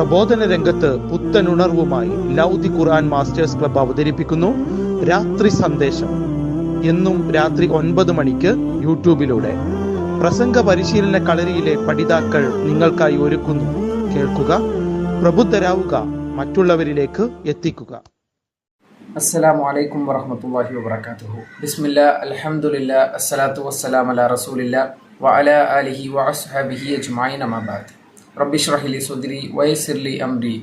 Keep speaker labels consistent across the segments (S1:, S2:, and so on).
S1: പ്രബോധന രംഗത്ത് പുത്തനുണർവുമായി ലൗദി ഖുർആൻ masters club അവതരിപ്പിക്കുന്നു രാത്രി സന്ദേശം. എന്നും രാത്രി ഒൻപത് മണിക്ക് യൂട്യൂബിലൂടെ. പ്രസംഗ പരിശീലന കളരിയിലെ പഠിതാക്കൾ നിങ്ങൾക്കായി ഒരുക്കുന്നു. കേൾക്കുക പ്രബുദ്ധരാവുക മറ്റുള്ളവരിലേക്ക് എത്തിക്കുക.
S2: അസ്സലാമു അലൈക്കും വറഹ്മത്തുള്ളാഹി വബറകാതുഹു. ബിസ്മില്ലാ അൽഹംദുലില്ലാ അസ്സലാത്തു വസ്സലാമു അലാ റസൂലില്ല വഅലാ ആലിഹി വഅസ്ഹാബിഹി അജ്മഈൻ അമാ ബഅദ് റബ്ബി ഇശ്റഹ് ലി സുദ്രി വയസിർലി അംരി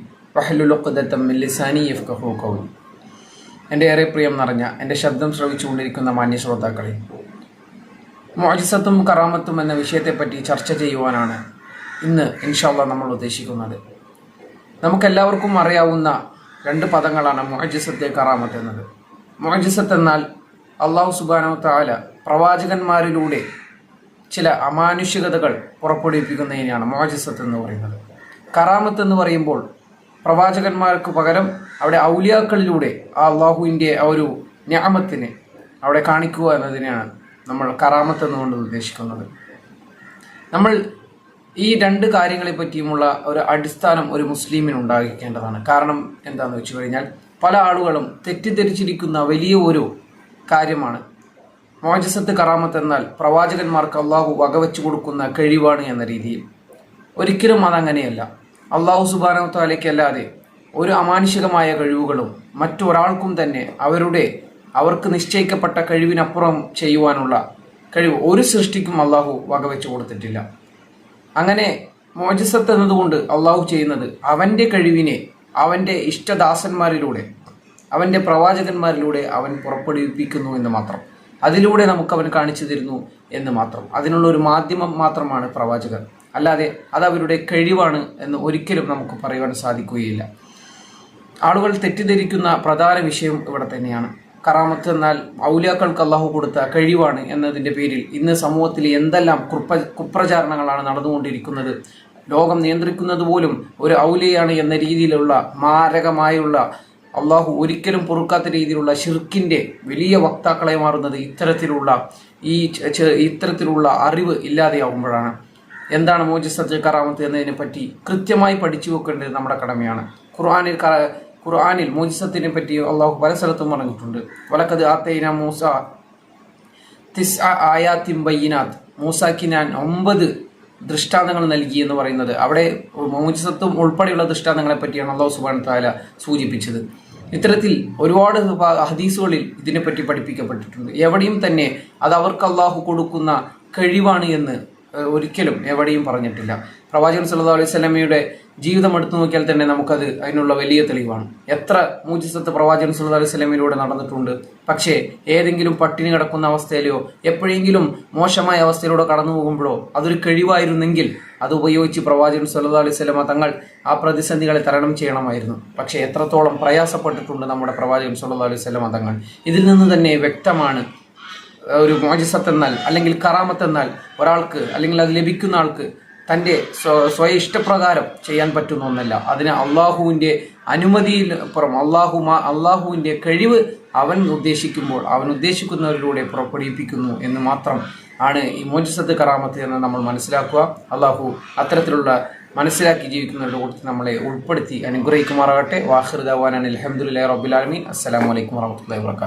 S2: മിൻ ലിസാനി യഫ്ഖഹു ഖൗലി എന്റെ ഏറെ പ്രിയം നിറഞ്ഞ എന്റെ ശബ്ദം ശ്രവിച്ചുകൊണ്ടിരിക്കുന്ന മാന്യ ശ്രോതാക്കളെ മുഅജിസത്തും കറാമത്തും എന്ന വിഷയത്തെപ്പറ്റി ചർച്ച ചെയ്യുവാനാണ് ഇന്ന് ഇൻഷാല്ല നമ്മൾ ഉദ്ദേശിക്കുന്നത്. നമുക്കെല്ലാവർക്കും അറിയാവുന്ന രണ്ട് പദങ്ങളാണ് മോജിസത്തെ കറാമത്ത് എന്നത്. മുഅജിസത്ത് എന്നാൽ അള്ളാഹു സുബാനോ താല പ്രവാചകന്മാരിലൂടെ ചില അമാനുഷികതകൾ പുറപ്പെടുവിപ്പിക്കുന്നതിനെയാണ് മോജസത്ത് എന്ന് പറയുന്നത്. കറാമത്ത് എന്ന് പറയുമ്പോൾ പ്രവാചകന്മാർക്ക് പകരം അവിടെ ഔലിയാക്കളിലൂടെ ആ അള്ളാഹുവിന്റെ ആ ഒരു ഞാമത്തിനെ അവിടെ കാണിക്കുക എന്നതിനെയാണ് നമ്മൾ കറാമത്ത് എന്നുകൊണ്ട് ഉദ്ദേശിക്കുന്നത്. നമ്മൾ ഈ രണ്ട് കാര്യങ്ങളെ പറ്റിയുമുള്ള ഒരു അടിസ്ഥാനം ഒരു മുസ്ലിമിന് ഉണ്ടായിരിക്കേണ്ടതാണ്. കാരണം എന്താണെന്ന് വെച്ച് കഴിഞ്ഞാൽ പല ആളുകളും തെറ്റിദ്ധരിച്ചിരിക്കുന്ന വലിയ ഒരു കാര്യമാണ് മോജസത്ത് കറാമത്ത് എന്നാൽ പ്രവാചകന്മാർക്ക് അള്ളാഹു വകവെച്ചു കൊടുക്കുന്ന കഴിവാണ് എന്ന രീതിയിൽ. ഒരിക്കലും അതങ്ങനെയല്ല. അള്ളാഹു സുബാനത്താലേക്കല്ലാതെ ഒരു അമാനുഷികമായ കഴിവുകളും മറ്റൊരാൾക്കും തന്നെ അവരുടെ അവർക്ക് നിശ്ചയിക്കപ്പെട്ട കഴിവിനപ്പുറം ചെയ്യുവാനുള്ള കഴിവ് ഒരു സൃഷ്ടിക്കും അള്ളാഹു വകവെച്ചു കൊടുത്തിട്ടില്ല. അങ്ങനെ മോജസത്ത് എന്നതുകൊണ്ട് അള്ളാഹു ചെയ്യുന്നത് അവന്റെ കഴിവിനെ അവന്റെ ഇഷ്ടദാസന്മാരിലൂടെ അവന്റെ പ്രവാചകന്മാരിലൂടെ അവൻ പുറപ്പെടുവിപ്പിക്കുന്നു എന്ന് മാത്രം. അതിലൂടെ നമുക്ക് അവൻ കാണിച്ചു തരുന്നു എന്ന് മാത്രം. അതിനുള്ള ഒരു മാധ്യമം മാത്രമാണ് പ്രവാചകർ അല്ലാതെ അത് അവരുടെ കഴിവാണ് എന്ന് ഒരിക്കലും നമുക്ക് പറയുവാൻ സാധിക്കുകയില്ല. ആളുകൾ തെറ്റിദ്ധരിക്കുന്ന പ്രധാന വിഷയം ഇവിടെ തന്നെയാണ്. കറാമത്ത് എന്നാൽ ഔലിയാക്കൾക്ക് അള്ളാഹു കൊടുത്ത കഴിവാണ് എന്നതിന്റെ പേരിൽ ഇന്ന് സമൂഹത്തിൽ എന്തെല്ലാം കുപ്ര കുപ്രചാരണങ്ങളാണ് നടന്നുകൊണ്ടിരിക്കുന്നത് ലോകം നിയന്ത്രിക്കുന്നത് പോലും ഒരു ഔലിയാണ് എന്ന രീതിയിലുള്ള മാരകമായുള്ള അള്ളാഹു ഒരിക്കലും പൊറുക്കാത്ത രീതിയിലുള്ള ഷിർക്കിന്റെ വലിയ വക്താക്കളെ മാറുന്നത് ഇത്തരത്തിലുള്ള ഈ ഇത്തരത്തിലുള്ള അറിവ് ഇല്ലാതെയാവുമ്പോഴാണ്. എന്താണ് മോജിസത്ത് കറാമത്ത് എന്നതിനെ പറ്റി കൃത്യമായി പഠിച്ചു വെക്കേണ്ടത് നമ്മുടെ കടമയാണ്. ഖുർആാനിൽ ഖുർആാനിൽ മോജിസത്തിനെ പറ്റി അള്ളാഹു പല സ്ഥലത്തും പറഞ്ഞിട്ടുണ്ട്. വലക്കത് ആത്തൈന മൂസ തിസ് ആയാത്തിം ബയ്യനാത്ത്. മൂസാക്ക് ഞാൻ ഒമ്പത് ദൃഷ്ടാന്തങ്ങൾ നൽകി എന്ന് പറയുന്നത്. അവിടെ മോജിസത്തും ഉൾപ്പെടെയുള്ള ദൃഷ്ടാന്തങ്ങളെ പറ്റിയാണ് അള്ളാഹു സുബാൻ താല സൂചിപ്പിച്ചത്. ഇത്തരത്തിൽ ഒരുപാട് ഹദീസുകളിൽ ഇതിനെപ്പറ്റി പഠിപ്പിക്കപ്പെട്ടിട്ടുണ്ട്. എവിടെയും തന്നെ അത് അവർക്ക് അള്ളാഹു കൊടുക്കുന്ന കഴിവാണ് എന്ന് ഒരിക്കലും എവിടെയും പറഞ്ഞിട്ടില്ല. പ്രവാചകൻ സല്ലാ അലൈഹി സ്വലമയുടെ ജീവിതം എടുത്തു നോക്കിയാൽ തന്നെ നമുക്കത് അതിനുള്ള വലിയ തെളിവാണ്. എത്ര മൂജിസത്ത് പ്രവാചകൻ സുല്ലാ അലൈഹി സ്വലമയിലൂടെ നടന്നിട്ടുണ്ട്. പക്ഷേ ഏതെങ്കിലും പട്ടിണി കിടക്കുന്ന അവസ്ഥയിലോ എപ്പോഴെങ്കിലും മോശമായ അവസ്ഥയിലൂടെ കടന്നു പോകുമ്പോഴോ അതൊരു കഴിവായിരുന്നെങ്കിൽ അത് ഉപയോഗിച്ച് പ്രവാചകൻ സുല്ലാ സ്വലമ തങ്ങൾ ആ പ്രതിസന്ധികളെ തരണം ചെയ്യണമായിരുന്നു. പക്ഷേ എത്രത്തോളം പ്രയാസപ്പെട്ടിട്ടുണ്ട് നമ്മുടെ പ്രവാചകൻ സുല്ലാ അലൈഹി സ്വലമ തങ്ങൾ. ഇതിൽ നിന്ന് തന്നെ വ്യക്തമാണ് ഒരു മോജസത്തെന്നാൽ അല്ലെങ്കിൽ കറാമത്തെന്നാൽ ഒരാൾക്ക് അല്ലെങ്കിൽ അത് ലഭിക്കുന്ന ആൾക്ക് തന്റെ സ്വ- സ്വയ ഇഷ്ടപ്രകാരം ചെയ്യാൻ പറ്റുന്ന ഒന്നല്ല. അതിന് അള്ളാഹുവിന്റെ അനുമതിയിൽ പുറം അള്ളാഹു അള്ളാഹുവിന്റെ കഴിവ് അവൻ ഉദ്ദേശിക്കുമ്പോൾ അവൻ ഉദ്ദേശിക്കുന്നവരിലൂടെ പുറപ്പെടുവിപ്പിക്കുന്നു എന്ന് മാത്രം ആണ് ഈ മോജിസത്ത് കറാമത്ത് എന്ന് നമ്മൾ മനസ്സിലാക്കുക. അള്ളാഹു അത്തരത്തിലുള്ള മനസ്സിലാക്കി ജീവിക്കുന്നവരുടെ കൂട്ടത്തിൽ നമ്മളെ ഉൾപ്പെടുത്തി അനുഗ്രഹിക്കുമാറാകട്ടെ. വാഹിർ ദവാൻ അലഹമുല്ലാ റബുലാലമീൻ അസ്സലാമലൈക്കും വാഹമത്തല്ലാ വാ